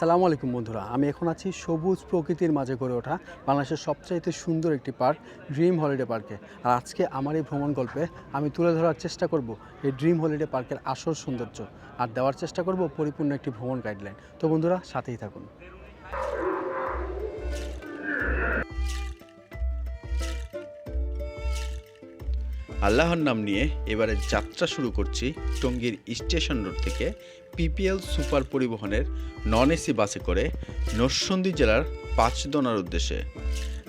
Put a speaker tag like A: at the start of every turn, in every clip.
A: আসসালামু আলাইকুম বন্ধুরা, আমি এখন আছি সবুজ প্রকৃতির মাঝে গড়ে ওঠা বাংলাদেশের সবচাইতে সুন্দর একটি পার্ক ড্রিম হলিডে পার্কে আর আজকে আমার এই ভ্রমণ গল্পে আমি তুলে ধরার চেষ্টা করব এই ড্রিম হলিডে পার্কের আসল সৌন্দর্য আর দেওয়ার চেষ্টা করব পরিপূর্ণ একটি ভ্রমণ গাইডলাইন তো বন্ধুরা, সাথেই থাকুন।
B: আল্লাহর নাম নিয়ে এবারে যাত্রা শুরু করছি টঙ্গীর স্টেশন রোড থেকে পিপিএল সুপার পরিবহনের নন এসি বাসে করে নরসন্দী জেলার পাঁচদনার উদ্দেশ্যে,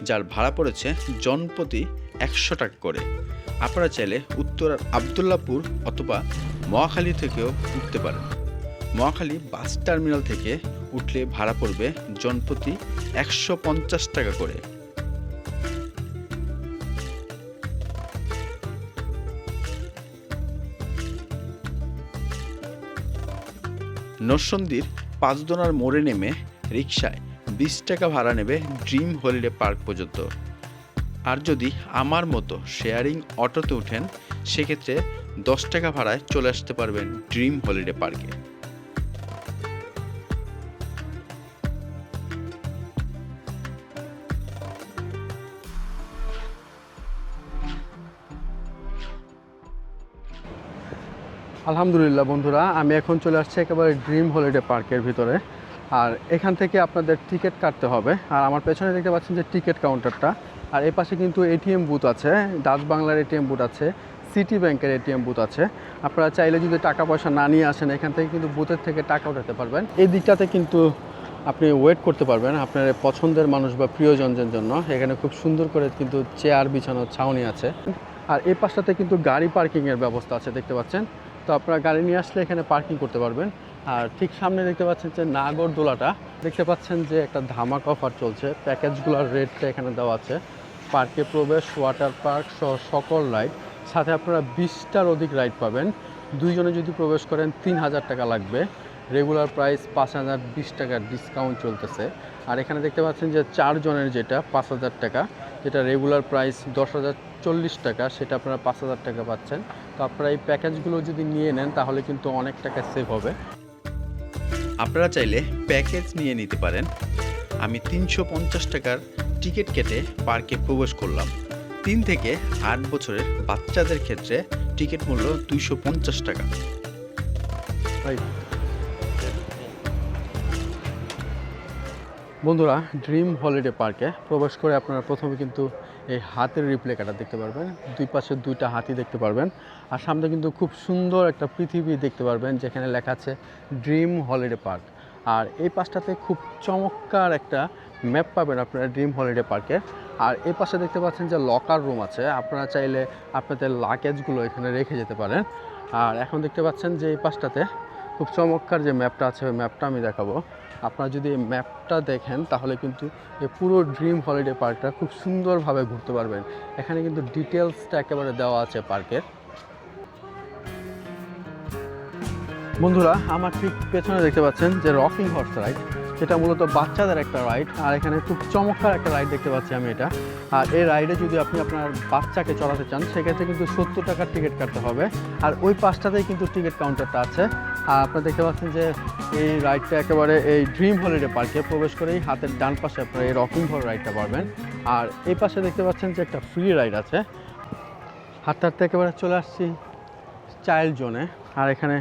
B: যার ভাড়া পড়েছে জনপ্রতি একশো টাকা করে। আপনারা চাইলে উত্তরার আবদুল্লাপুর অথবা মহাখালী থেকেও উঠতে পারেন। মহাখালী বাস টার্মিনাল থেকে উঠলে ভাড়া পড়বে জনপ্রতি একশো পঞ্চাশ টাকা করে। নরসন্দির পাঁচদোনার মোড়ে নেমে রিক্সায় বিশ টাকা ভাড়া নেবে ড্রিম হলিডে পার্ক পর্যন্ত। আর যদি আমার মতো শেয়ারিং অটোতে ওঠেন সেক্ষেত্রে দশ টাকা ভাড়ায় চলে আসতে পারবেন ড্রিম হলিডে পার্কে।
A: আলহামদুলিল্লাহ বন্ধুরা, আমি এখন চলে আসছি একেবারে ড্রিম হলিডে পার্কের ভিতরে। আর এখান থেকে আপনাদের টিকিট কাটতে হবে। আর আমার পেছনে দেখতে পাচ্ছেন যে টিকিট কাউন্টারটা আর এই পাশে কিন্তু এটিএম বুথ আছে, ডাচ বাংলার এটিএম বুথ আছে সিটি ব্যাংকের এটিএম বুথ আছে। আপনারা চাইলে যদি টাকা পয়সা না নিয়ে আসেন, এখান থেকে কিন্তু বুথের থেকে টাকা উঠাতে পারবেন। এই দিকটাতে কিন্তু আপনি ওয়েট করতে পারবেন আপনার পছন্দের মানুষ বা প্রিয়জনদের জন্য। এখানে খুব সুন্দর করে কিন্তু চেয়ার বিছানো, ছাউনি আছে। আর এই পাশটাতে কিন্তু গাড়ি পার্কিংয়ের ব্যবস্থা আছে, দেখতে পাচ্ছেন। তো আপনারা গাড়ি নিয়ে আসলে এখানে পার্কিং করতে পারবেন। আর ঠিক সামনে দেখতে পাচ্ছেন যে নাগরদোলাটা দেখতে পাচ্ছেন যে একটা ধামাক অফার চলছে। প্যাকেজগুলোর রেটটা এখানে দেওয়া আছে। পার্কে প্রবেশ ওয়াটার পার্ক সহ সকল রাইড সাথে আপনারা বিশটার অধিক রাইড পাবেন। দুইজনে যদি প্রবেশ করেন, তিন হাজার টাকা লাগবে। রেগুলার প্রাইস পাঁচ হাজার, বিশ টাকার ডিসকাউন্ট চলতেছে। আর এখানে দেখতে পাচ্ছেন যে চারজনের যেটা পাঁচ হাজার টাকা যেটা রেগুলার প্রাইস দশ হাজার চল্লিশ টাকা সেটা আপনারা পাঁচ হাজার টাকা পাচ্ছেন। তো আপনারা এই প্যাকেজগুলো যদি নিয়ে নেন তাহলে কিন্তু অনেক টাকা সেভ হবে।
B: আপনারা চাইলে প্যাকেজ নিয়ে নিতে পারেন। আমি তিনশো পঞ্চাশ টাকার টিকিট কেটে পার্কে প্রবেশ করলাম। তিন থেকে আট বছরের বাচ্চাদের ক্ষেত্রে টিকিট মূল্য দুইশো পঞ্চাশ টাকা।
A: বন্ধুরা ড্রিম হলিডে পার্কে প্রবেশ করে আপনারা প্রথমে কিন্তু এই হাতের রিপ্লেকাটা দেখতে পারবেন। দুই পাশে দুইটা হাতি দেখতে পারবেন। আর সামনে কিন্তু খুব সুন্দর একটা পৃথিবী দেখতে পারবেন, যেখানে লেখা আছে ড্রিম হলিডে পার্ক আর এই পাশটাতে খুব চমৎকার একটা ম্যাপ পাবেন আপনারা ড্রিম হলিডে পার্কে আর এই পাশে দেখতে পাচ্ছেন যে লকার রুম আছে। আপনারা চাইলে আপনাদের লাগেজগুলো এখানে রেখে যেতে পারেন। আর এখন দেখতে পাচ্ছেন যে এই পাশটাতে খুব চমৎকার যে ম্যাপটা আছে, ওই ম্যাপটা আমি দেখাবো। আপনারা যদি এই ম্যাপটা দেখেন, তাহলে কিন্তু এই পুরো ড্রিম হলিডে পার্কটা খুব সুন্দরভাবে ঘুরতে পারবেন। এখানে কিন্তু ডিটেলসটা একেবারে দেওয়া আছে পার্কের বন্ধুরা, আমার ঠিক পেছনে দেখতে পাচ্ছেন যে রকিং হর্স রাইড যেটা মূলত বাচ্চাদের একটা রাইড আর এখানে খুব চমৎকার একটা রাইড দেখতে পাচ্ছি আমি এটা। আর এই রাইডে যদি আপনি আপনার বাচ্চাকে চড়াতে চান, সেক্ষেত্রে কিন্তু সত্তর টাকার টিকিট কাটতে হবে। আর ওই পাশটাতেই কিন্তু টিকিট কাউন্টারটা আছে। আপনারা দেখতে পাচ্ছেন যে এই রাইডটা একেবারে এই ড্রিম হলিডে পার্কে প্রবেশ করেই হাতের ডান পাশে আপনারা এই রকিং হল রাইডটা পারবেন। আর এই পাশে দেখতে পাচ্ছেন যে একটা ফ্রি রাইড আছে। হাঁটতে হাঁটতে একেবারে চলে আসছি চাইল্ড জোনে। আর এখানে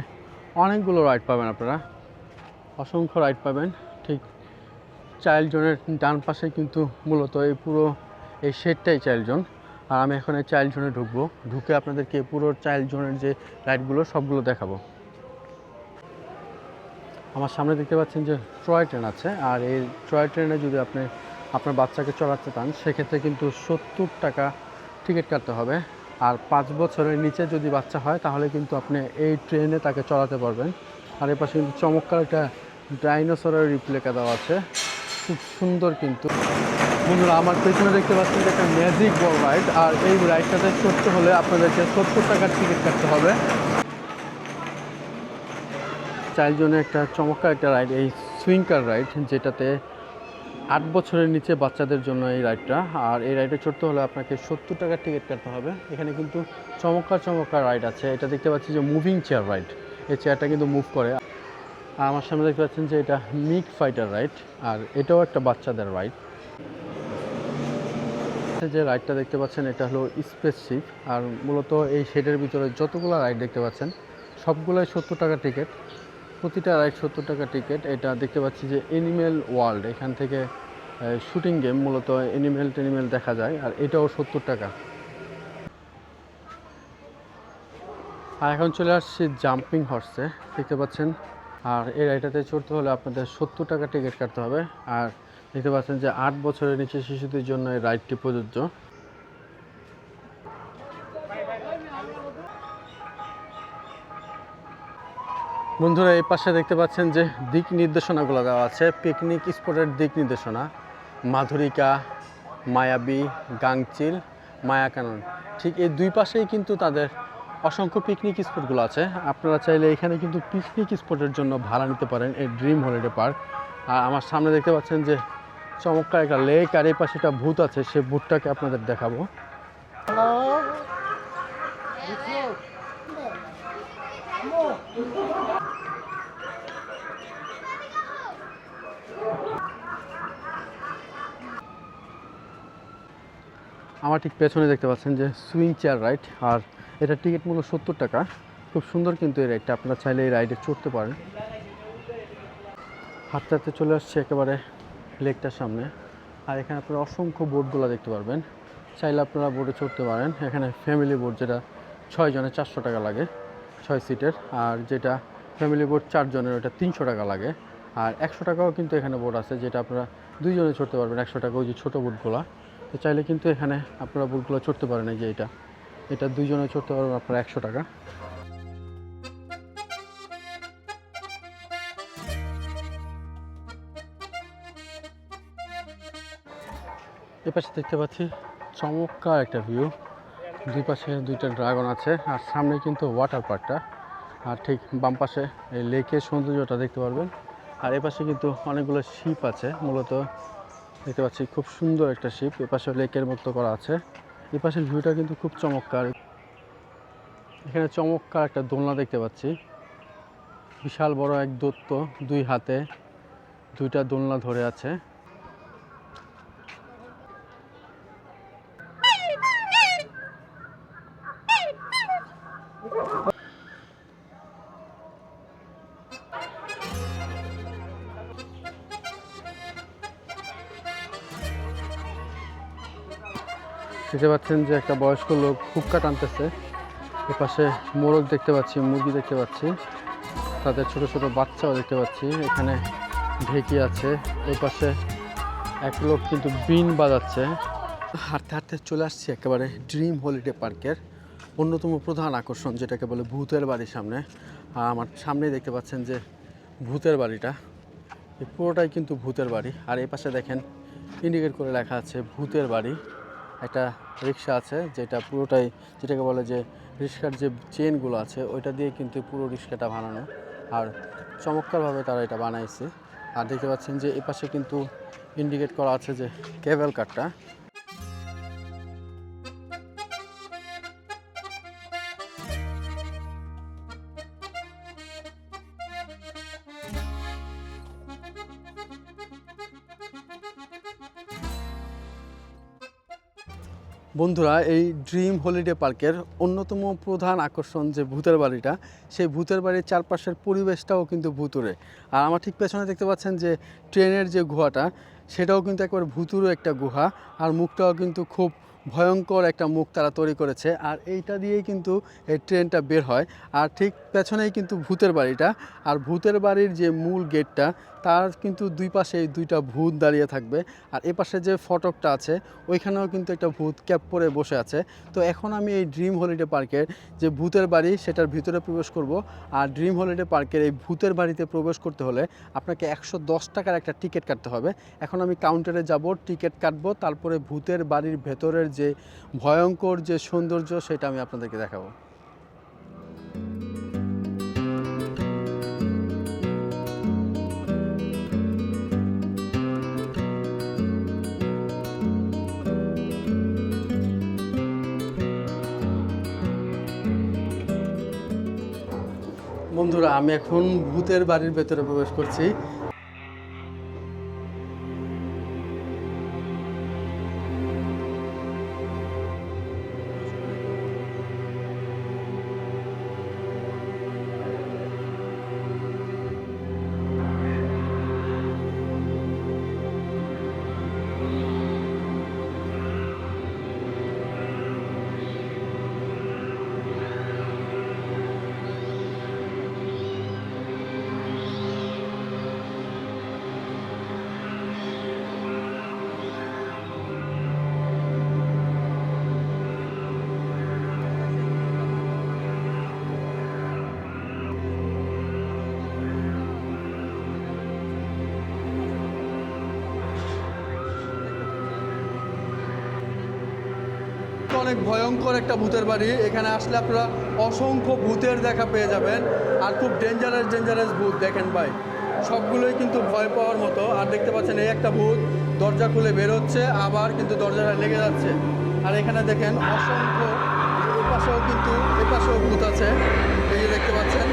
A: অনেকগুলো রাইড পাবেন আপনারা। অসংখ্য রাইড পাবেন। ঠিক চাইল্ড জোনের ডান পাশে কিন্তু মূলত এই পুরো এই শেডটাই চাইল্ড জোন। আর আমি এখন চাইল্ড জোনে ঢুকবো। ঢুকে আপনাদেরকে পুরো চাইল্ড জোনের যে রাইডগুলো সবগুলো দেখাবো। আমার সামনে দেখতে পাচ্ছেন যে টয় ট্রেন আছে, আর এই ট্রয় ট্রেনে যদি আপনি আপনার বাচ্চাকে চড়াতে চান, সেক্ষেত্রে কিন্তু সত্তর টাকা টিকিট কাটতে হবে। আর পাঁচ বছরের নিচে যদি বাচ্চা হয়, তাহলে কিন্তু আপনি এই ট্রেনে তাকে চড়াতে পারবেন। আর এর পাশে কিন্তু চমৎকার একটা ডাইনোসরের রিপ্লেকা দেওয়া আছে। খুব সুন্দর কিন্তু। বন্ধুরা, আমার পেছনে দেখতে পাচ্ছেন একটা ম্যাজিক বল রাইড, আর এই রাইডটাতে চড়তে হলে আপনাদেরকে সত্তর টাকার টিকিট কাটতে হবে। জন্য একটা চমৎকার একটা রাইড এই সুইঙ্কার রাইড যেটাতে আট বছরের নিচে বাচ্চাদের জন্য এই রাইডটা আর এই রাইডে চড়তে হলে আপনাকে সত্তর টাকার টিকিট কাটতে হবে। এখানে কিন্তু চমৎকার চমৎকার রাইড আছে। এটা দেখতে পাচ্ছি যে মুভিং চেয়ার রাইড এই চেয়ারটা কিন্তু মুভ করে। আমার সামনে দেখতে পাচ্ছেন যে এটা মিক ফাইটার রাইড আর এটাও একটা বাচ্চাদের রাইড যে রাইডটা দেখতে পাচ্ছেন, এটা হলো স্পেসশিপ আর মূলত এই শেডের ভিতরে যতগুলো রাইড দেখতে পাচ্ছেন, সবগুলোই সত্তর টাকা টিকিট প্রতিটা রাইড সত্তর টাকা টিকিট। এটা দেখতে পাচ্ছি যে এনিমেল ওয়ার্ল্ড এখান থেকে শুটিং গেম মূলত এনিমেল টেনিমেল দেখা যায়, আর এটাও সত্তর টাকা। আর এখন চলে আসছি জাম্পিং হর্সে দেখতে পাচ্ছেন। আর এই রাইডটাতে চড়তে হলে আপনাদের সত্তর টাকা টিকিট কাটতে হবে। আর দেখতে পাচ্ছেন যে আট বছরের নিচে শিশুদের জন্য এই রাইডটি প্রযোজ্য। বন্ধুরা, এই পাশে দেখতে পাচ্ছেন যে দিক নির্দেশনাগুলো দেওয়া আছে। পিকনিক স্পটের দিক নির্দেশনা, মাধুরিকা, মায়াবী, গাংচিল, মায়াকানন। ঠিক এই দুই পাশেই কিন্তু তাদের অসংখ্য পিকনিক স্পটগুলো আছে। আপনারা চাইলে এখানে কিন্তু পিকনিক স্পটের জন্য ভাড়া নিতে পারেন এই ড্রিম হলিডে পার্ক। আর আমার সামনে দেখতে পাচ্ছেন যে চমৎকার একটা লেক, আর এই পাশে একটা ভূত আছে, সে ভূতটাকে আপনাদের দেখাবো। আমার ঠিক পেছনে দেখতে পাচ্ছেন যে সুইং চেয়ার রাইড আর এটা টিকিট মূল্য সত্তর টাকা। খুব সুন্দর কিন্তু এই রাইডটা আপনারা চাইলে এই রাইডে চড়তে পারেন। হাঁটতে হাঁটতে চলে আসছে একেবারে লেকটার সামনে। আর এখানে আপনারা অসংখ্য বোটগুলো দেখতে পারবেন। চাইলে আপনারা বোটে চড়তে পারেন। এখানে ফ্যামিলি বোট যেটা ছয় জনের চারশো টাকা লাগে, ছয় সিটের আর যেটা ফ্যামিলি বোট চারজনের ওটা তিনশো টাকা লাগে। আর একশো টাকাও কিন্তু এখানে বোট আছে, যেটা আপনারা দুইজনে চড়তে পারবেন একশো টাকা ওই যে ছোটো বোটগুলো তো চাইলে কিন্তু এখানে আপনারা বুটগুলো চড়তে পারেন এই যে এটা। এটা দুইজনে চড়তে পারবেন আপনারা একশো টাকা। এ পাশে দেখতে পাচ্ছি চমৎকার একটা ভিউ। দুই পাশে দুইটা ড্রাগন আছে আর সামনে কিন্তু ওয়াটার পার্কটা। আর ঠিক বাম পাশে এই লেকের সৌন্দর্যটা দেখতে পারবেন। আর এ পাশে কিন্তু অনেকগুলো শিপ আছে, মূলত দেখতে পাচ্ছি খুব সুন্দর একটা শিপ এপাশে পাশে লেকের মতো করা আছে। এপাশের পাশের ভিউটা কিন্তু খুব চমৎকার। এখানে চমৎকার একটা দোলনা দেখতে পাচ্ছি। বিশাল বড় এক দত্ত দুই হাতে দুইটা দোলনা ধরে আছে। দেখতে পাচ্ছেন যে একটা বয়স্ক লোক হুক্কা টানতেছে। এপাশে মোরগ দেখতে পাচ্ছি, মুরগি দেখতে পাচ্ছি। তাদের ছোট ছোট বাচ্চাও দেখতে পাচ্ছি। এখানে ঢেকি আছে। এই পাশে এক লোক কিন্তু বিন বাজাচ্ছে। হাঁটতে হাঁটতে চলে আসছি একেবারে ড্রিম হলিডে পার্কের অন্যতম প্রধান আকর্ষণ, যেটাকে বলে ভূতের বাড়ির সামনে। আর আমার সামনেই দেখতে পাচ্ছেন যে ভূতের বাড়িটা। এই পুরোটাই কিন্তু ভূতের বাড়ি। আর এই পাশে দেখেন, ইন্ডিকেট করে লেখা আছে ভূতের বাড়ি। একটা রিক্সা আছে যেটা পুরোটাই যেটাকে বলে যে রিক্সার যে চেনগুলো আছে, ওইটা দিয়ে কিন্তু পুরো রিক্সাটা বানানো। আর চমৎকারভাবে তারা এটা বানাইছে। আর দেখতে পাচ্ছেন যে এ পাশে কিন্তু ইন্ডিকেট করা আছে যে কেবল কারটা বন্ধুরা, এই ড্রিম হলিডে পার্কের অন্যতম প্রধান আকর্ষণ যে ভূতের বাড়িটা, সেই ভূতের বাড়ির চারপাশের পরিবেশটাও কিন্তু ভূতুরে আর আমার ঠিক পেছনে দেখতে পাচ্ছেন যে ট্রেনের যে গুহাটা, সেটাও কিন্তু একবার ভূতুরে একটা গুহা, আর মুখটাও কিন্তু খুব ভয়ঙ্কর একটা মুখ তারা তৈরি করেছে। আর এইটা দিয়েই কিন্তু এই ট্রেনটা বের হয়। আর ঠিক পেছনেই কিন্তু ভূতের বাড়িটা। আর ভূতের বাড়ির যে মূল গেটটা, তার কিন্তু দুই পাশে দুইটা ভূত দাঁড়িয়ে থাকবে। আর এ পাশে যে ফটকটা আছে, ওইখানেও কিন্তু একটা ভূত ক্যাপ পরে বসে আছে। তো এখন আমি এই ড্রিম হলিডে পার্কের যে ভূতের বাড়ি, সেটার ভিতরে প্রবেশ করব। আর ড্রিম হলিডে পার্কের এই ভূতের বাড়িতে প্রবেশ করতে হলে আপনাকে একশো দশ টাকার একটা টিকিট কাটতে হবে। এখন আমি কাউন্টারে যাব, টিকিট কাটবো, তারপরে ভূতের বাড়ির ভেতরের যে ভয়ঙ্কর যে সৌন্দর্য, সেটা আমি আপনাদেরকে দেখাবো। বন্ধুরা, আমি এখন ভূতের বাড়ির ভেতরে প্রবেশ করছি। অনেক ভয়ঙ্কর একটা ভূতের বাড়ি। এখানে আসলে আপনারা অসংখ্য ভূতের দেখা পেয়ে যাবেন। আর খুব ডেঞ্জারাস ডেঞ্জারাস ভূত, দেখেন ভাই। সবগুলোই কিন্তু ভয় পাওয়ার মতো। আর দেখতে পাচ্ছেন, এই একটা ভূত দরজা খুলে বেরোচ্ছে, আবার কিন্তু দরজাটা লেগে যাচ্ছে। আর এখানে দেখেন, অসংখ্য, এপাশেও কিন্তু, এপাশেও ভূত আছে। এই দেখতে পাচ্ছেন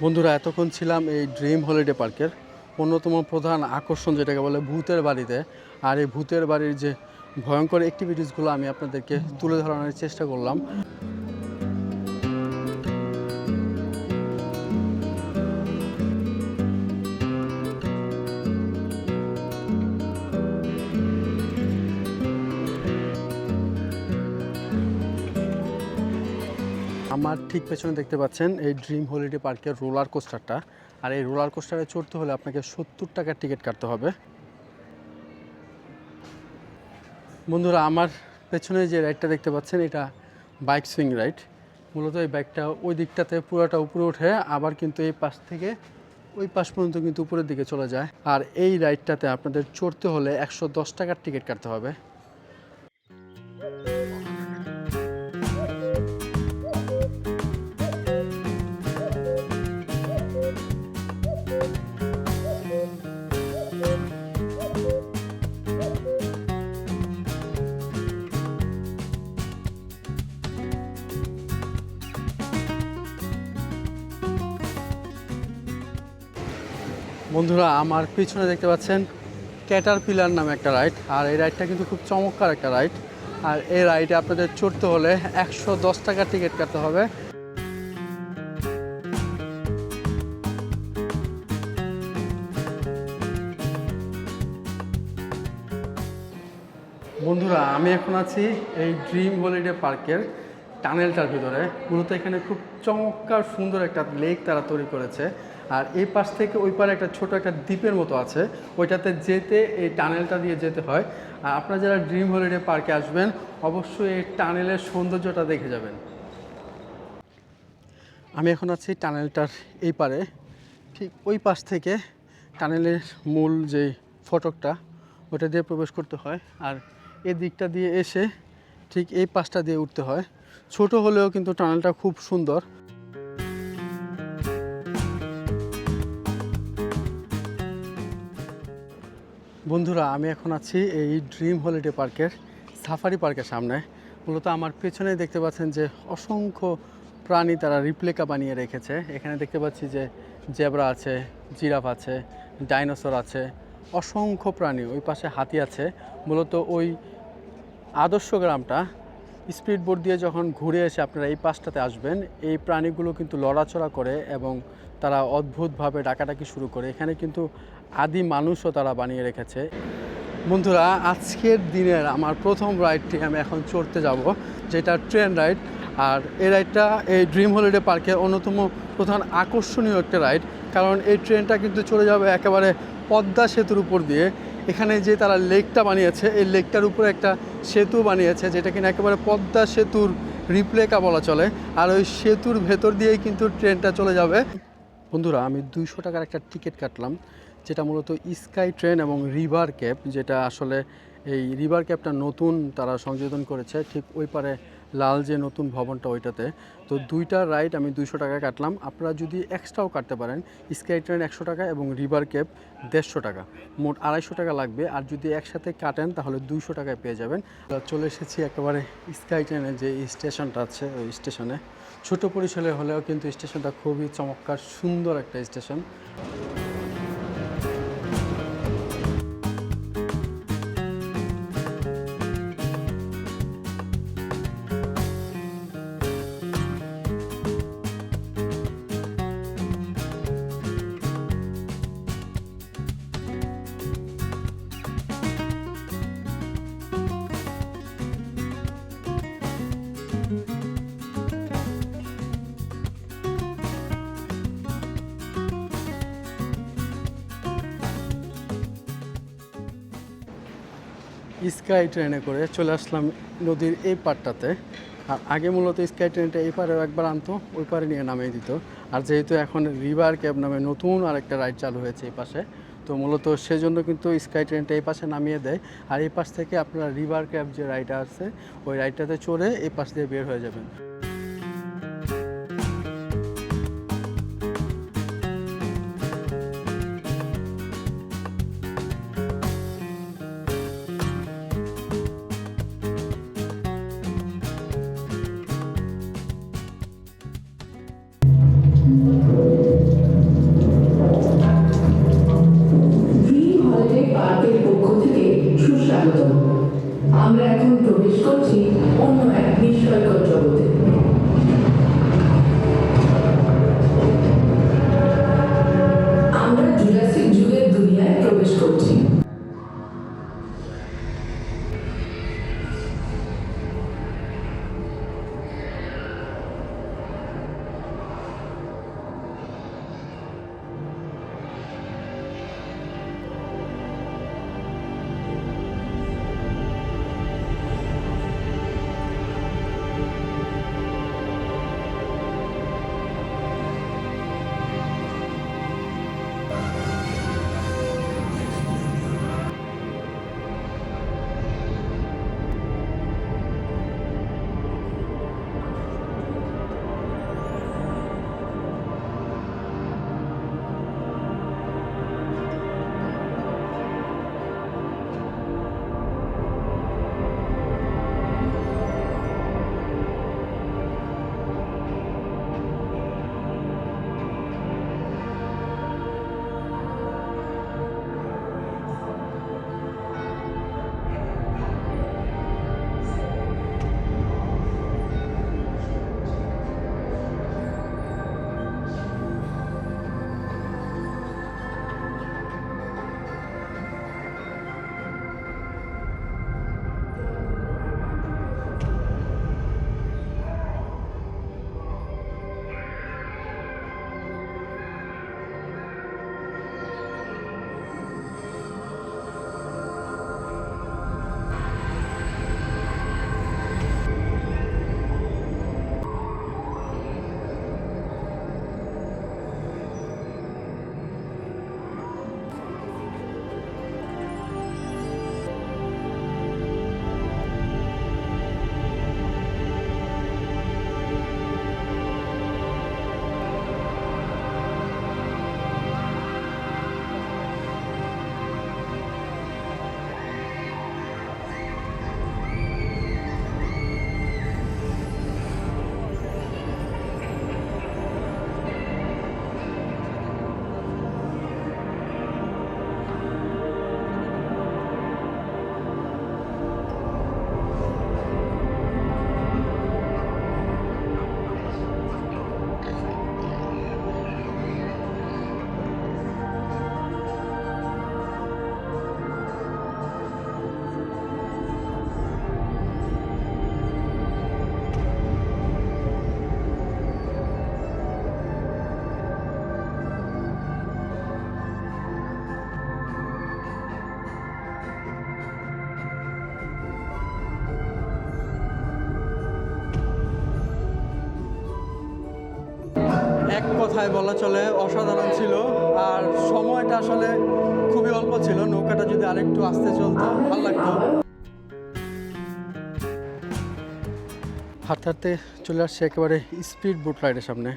A: বন্ধুরা, এতক্ষণ ছিলাম এই ড্রিম হলিডে পার্কের অন্যতম প্রধান আকর্ষণ, যেটাকে বলে ভূতের বাড়িতে। আর এই ভূতের বাড়ির যে ভয়ঙ্কর অ্যাক্টিভিটিসগুলো আমি আপনাদেরকে তুলে ধরানোর চেষ্টা করলাম। আমার ঠিক পেছনে দেখতে পাচ্ছেন এই ড্রিম হলিডে পার্কের রোলার কোস্টারটা আর এই রোলার কোস্টারে চড়তে হলে আপনাকে সত্তর টাকার টিকিট কাটতে হবে। বন্ধুরা, আমার পেছনে যে রাইডটা দেখতে পাচ্ছেন, এটা বাইক সুইং রাইড মূলত এই বাইকটা ওই দিকটাতে পুরোটা উপরে ওঠে আবার কিন্তু এই পাশ থেকে ওই পাশ পর্যন্ত কিন্তু উপরের দিকে চলে যায়। আর এই রাইডটাতে আপনাদের চড়তে হলে একশো দশ টাকার টিকিট কাটতে হবে। বন্ধুরা, আমার পিছনে দেখতে পাচ্ছেন ক্যাটার পিলার নামে একটা রাইড আর এই রাইডটা কিন্তু খুব চমৎকার একটা রাইড আর এই রাইডে আপনাদের চড়তে হলে একশো দশ টাকার টিকিট কাটতে হবে। আমি এখন আছি এই ড্রিম হলিডে পার্কের টানেলটার ভিতরে। মূলত এখানে খুব চমৎকার সুন্দর একটা লেক তারা তৈরি করেছে। আর এই পাশ থেকে ওই পারে একটা ছোট একটা দ্বীপের মতো আছে। ওইটাতে যেতে, এই টানেলটা দিয়ে যেতে হয়। আর আপনারা যারা ড্রিম হলিডে পার্কে আসবেন, অবশ্যই এই টানেলের সৌন্দর্যটা দেখে যাবেন। আমি এখন আছি টানেলটার এই পারে। ঠিক ওই পাশ থেকে টানেলের মূল যে ফটকটা ওটা দিয়ে প্রবেশ করতে হয়। আর এই দিকটা দিয়ে এসে ঠিক এই পাশটা দিয়ে উঠতে হয়। ছোট হলেও কিন্তু টানেলটা খুব সুন্দর। বন্ধুরা, আমি এখন আছি এই ড্রিম হলিডে পার্কের সাফারি পার্কের সামনে। মূলত আমার পেছনে দেখতে পাচ্ছেন যে অসংখ্য প্রাণী তারা রিপ্লেকা বানিয়ে রেখেছে। এখানে দেখতে পাচ্ছি যে জেব্রা আছে, জিরাফ আছে, ডাইনোসর আছে অসংখ্য প্রাণী ওই পাশে হাতি আছে। মূলত ওই আদর্শ গ্রামটা স্পিড বোট দিয়ে যখন ঘুরে এসে আপনারা এই পাশটাতে আসবেন, এই প্রাণীগুলো কিন্তু লড়াচড়া করে এবং তারা অদ্ভুতভাবে ডাকাডাকি শুরু করে। এখানে কিন্তু আদি মানুষও তারা বানিয়ে রেখেছে। বন্ধুরা, আজকের দিনের আমার প্রথম রাইডটি আমি এখন চড়তে যাব, যেটা ট্রেন রাইড আর এই রাইডটা এই ড্রিম হলিডে পার্কের অন্যতম প্রধান আকর্ষণীয় একটা রাইড কারণ এই ট্রেনটা কিন্তু চলে যাবে একেবারে পদ্মা সেতুর উপর দিয়ে এখানে যে তারা লেকটা বানিয়েছে, এই লেকটার উপরে একটা সেতু বানিয়েছে, যেটা কিনা একেবারে পদ্মা সেতুর রিপ্লেকা বলা চলে। আর ওই সেতুর ভেতর দিয়েই কিন্তু ট্রেনটা চলে যাবে। বন্ধুরা, আমি দুইশো টাকার একটা টিকিট কাটলাম, যেটা মূলত স্কাই ট্রেন এবং রিভার ক্যাব, যেটা আসলে এই রিভার ক্যাবটা নতুন তারা সংযোজন করেছে, ঠিক ওই পারে লাল যে নতুন ভবনটা ওইটাতে, তো দুইটা রাইড আমি দুইশো টাকা কাটলাম। আপনারা যদি এক্সট্রাও কাটতে পারেন স্কাই ট্রেন একশো টাকা এবং রিভার ক্যাব দেড়শো টাকা। মোট আড়াইশো টাকা লাগবে। আর যদি একসাথে কাটেন, তাহলে দুইশো টাকায় পেয়ে যাবেন। চলে এসেছি একেবারে স্কাই ট্রেনের যে স্টেশনটা আছে, ওই স্টেশনে। ছোট পরিসরে হলেও কিন্তু স্টেশনটা খুবই চমৎকার, সুন্দর একটা স্টেশন। স্কাই ট্রেনে করে চলে আসলাম নদীর এই পাড়টাতে। আর আগে মূলত স্কাই ট্রেনটা এই পারে একবার আনতো, ওই পারে নিয়ে নামিয়ে দিত। আর যেহেতু এখন রিভার ক্যাব নামে নতুন আরেকটা রাইড চালু হয়েছে এই পাশে, তো মূলত সেজন্য কিন্তু স্কাই ট্রেনটা এই পাশে নামিয়ে দেয়। আর এই পাশ থেকে আপনারা রিভার ক্যাব যে রাইডটা আছে, ওই রাইডটাতে চড়ে এই পাশ দিয়ে বের হয়ে যাবেন।
C: এখন প্রবেশ করছি অন্য এক বিস্ময়কর জগতে।
A: কথায় বলা চলে, অসাধারণ ছিল। আর সময়টা আসলে খুবই অল্প ছিল, নৌকাটা যদি আরেকটু আস্তে চলতো, ভালো লাগতো। হাঁটতে হাঁটতে চলে আসছে একেবারে স্পিড বোট রাইডের সামনে।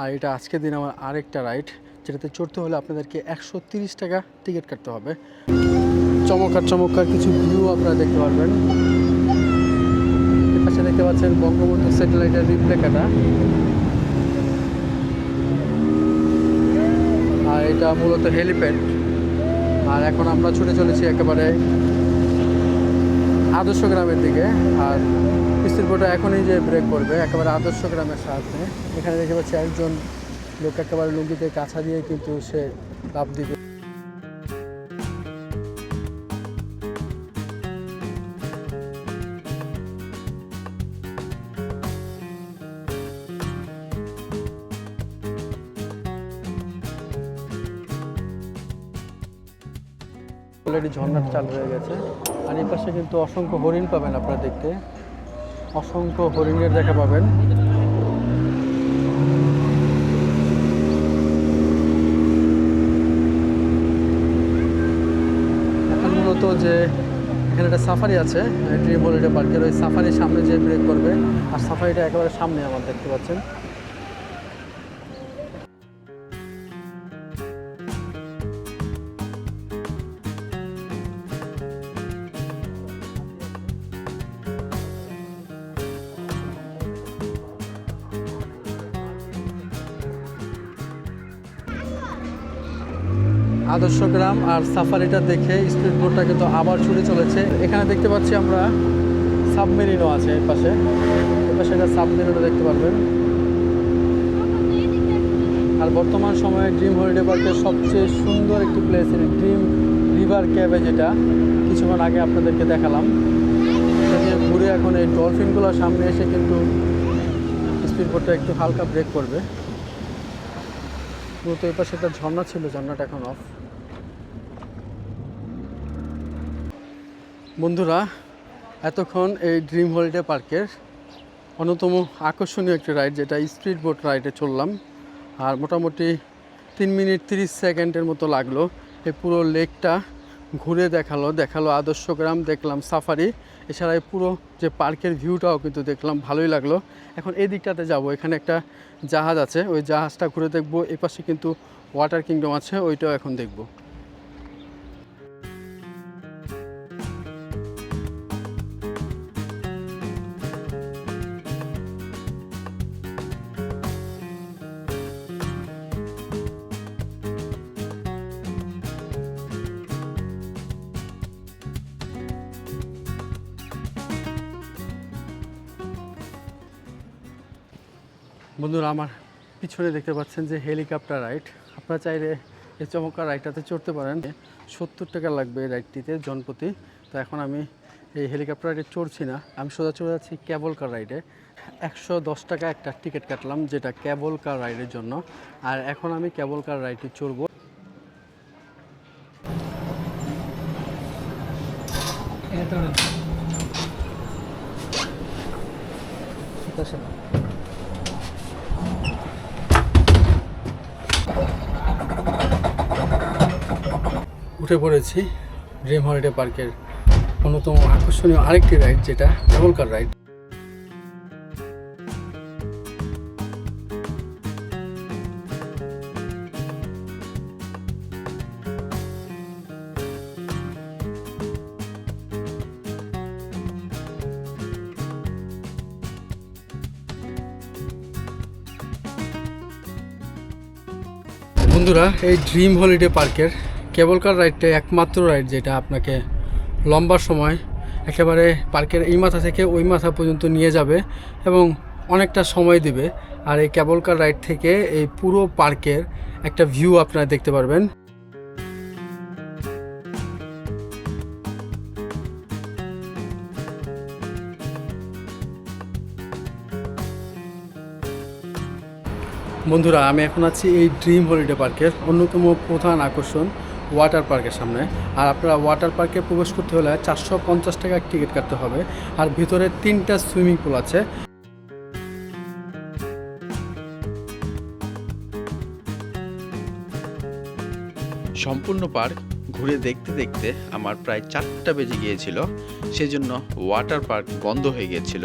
A: আর এটা আজকের দিন আমার আরেকটা রাইড, যেটাতে চড়তে হলে আপনাদেরকে একশো তিরিশ টাকা টিকিট কাটতে হবে। চমৎকার চমৎকার কিছু ভিউ আপনারা দেখতে পারবেন। দেখতে পাচ্ছেন বঙ্গবন্ধু স্যাটেলাইটের রিপ্লে কাটা আর এটা মূলত হেলিপ্যাড। আর এখন আমরা ছুটে চলেছি একেবারে আদর্শ গ্রামের দিকে। আর স্পিডবোটটা এখনই যে ব্রেক করবে, একেবারে আদর্শ গ্রামের সাহায্যে। এখানে দেখতে পাচ্ছি একজন লোক একেবারে লুঙ্গিতে কাছা দিয়ে কিন্তু সে লাভ দিবে। অলরেডি ঝর্ণাটা চালু হয়ে গেছে। আর এই পাশে কিন্তু অসংখ্য হরিণ পাবেন আপনারা দেখতে। অসংখ্য হরিণের দেখা পাবেন। এখন মূলত যে এখানে একটা সাফারি আছে ড্রিম হলিডে পার্কের ওই সাফারির সামনে যে ব্রেক করবে। আর সাফারিটা একেবারে সামনে আমার দেখতে পাচ্ছেন। আদর্শ গ্রাম আর সাফারিটা দেখে স্পিড বোটটা কিন্তু আবার ছুটে চলেছে। এখানে দেখতে পাচ্ছি আমরা সাবমেরিনও আছে এর পাশে। এর পাশে একটা সাবমেরিনও দেখতে পারবেন। আর বর্তমান সময়ে ড্রিম হলিডে পার্কের সবচেয়ে সুন্দর একটি প্লেস ড্রিম রিভার ক্যাবে যেটা, কিছুক্ষণ আগে আপনাদেরকে দেখালাম। দিয়ে ঘুরে এখন এই ডলফিনগুলোর সামনে এসে কিন্তু স্পিড বোটটা একটু হালকা ব্রেক করবে। মূলত এই পাশে একটা ঝর্ণা ছিল, ঝর্ণাটা এখন অফ বন্ধুরা, এতক্ষণ এই ড্রিম হলিডে পার্কের অন্যতম আকর্ষণীয় একটি রাইড যেটা স্পিড বোট রাইডে চললাম। আর মোটামুটি তিন মিনিট তিরিশ সেকেন্ডের মতো লাগল। এই পুরো লেকটা ঘুরে দেখাল দেখাল আদর্শ গ্রাম, দেখলাম সাফারি। এছাড়া এই পুরো যে পার্কের ভিউটাও কিন্তু দেখলাম, ভালোই লাগল। এখন এই দিকটাতে যাব, এখানে একটা জাহাজ আছে, ওই জাহাজটা ঘুরে দেখব। এপাশে কিন্তু ওয়াটার কিংডম আছে, ওইটাও এখন দেখব। আমার পিছনে দেখতে পাচ্ছেন যে হেলিকপ্টার রাইড। আপনারা চাইলে এই চমৎকার রাইডটাতে চড়তে পারেন। সত্তর টাকা লাগবে এই রাইডটিতে জনপ্রতি। তো এখন আমি এই হেলিকপ্টার রাইডে চড়ছি না। আমি সোজা চলে যাচ্ছি ক্যাবল কার রাইডে। একশো দশ টাকা একটা টিকিট কাটলাম যেটা ক্যাবল কার রাইডের জন্য। আর এখন আমি ক্যাবল কার রাইডটি চড়বো। উঠে পড়েছি ড্রিম হলিডে পার্কের অন্যতম আকর্ষণীয় আরেকটি রাইড যেটা ক্যাবল কার রাইড। বন্ধুরা, এই ড্রিম হলিডে পার্কের কেবল কার রাইডটা একমাত্র রাইড যেটা আপনাকে লম্বা সময় একেবারে পার্কের এই মাথা থেকে ওই মাথা পর্যন্ত নিয়ে যাবে এবং অনেকটা সময় দিবে। আর এই কেবল কার রাইড থেকে এই পুরো পার্কের একটা ভিউ আপনারা দেখতে পারবেন। বন্ধুরা, আমি এখন আছি এই ড্রিম হলিডে পার্কের অন্যতম প্রধান আকর্ষণ। ওয়াটার পার্কের সামনে। আর আপনারা ওয়াটার পার্কে প্রবেশ করতে হলে চারশো পঞ্চাশ টাকা টিকিট কাটতে হবে। আর ভিতরে তিনটা সুইমিং পুল আছে।
B: সম্পূর্ণ পার্ক ঘুরে দেখতে দেখতে আমার প্রায় চারটা বেজে গিয়েছিল। সেজন্য ওয়াটার পার্ক বন্ধ হয়ে গিয়েছিল।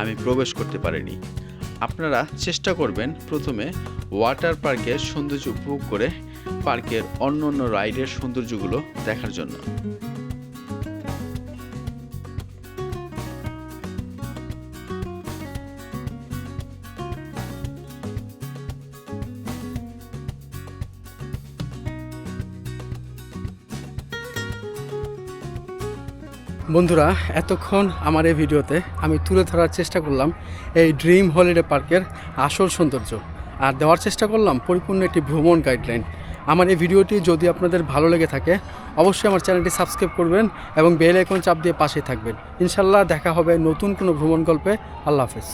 B: আমি প্রবেশ করতে পারিনি। আপনারা চেষ্টা করবেন প্রথমে ওয়াটার পার্কের সৌন্দর্য উপভোগ করে পার্কের অন্য অন্য রাইডের সৌন্দর্যগুলো দেখার জন্য।
A: বন্ধুরা, এতক্ষণ আমার এই ভিডিওতে আমি তুলে ধরার চেষ্টা করলাম এই ড্রিম হলিডে পার্কের আসল সৌন্দর্য। আর দেওয়ার চেষ্টা করলাম পরিপূর্ণ একটি ভ্রমণ গাইডলাইন আমার এই ভিডিওটি যদি আপনাদের ভালো লেগে থাকে, অবশ্যই আমার চ্যানেলটি সাবস্ক্রাইব করবেন এবং বেল আইকন চাপ দিয়ে পাশে থাকবেন। ইনশাল্লাহ দেখা হবে নতুন কোনো ভ্রমণ গল্পে। আল্লাহ হাফেজ।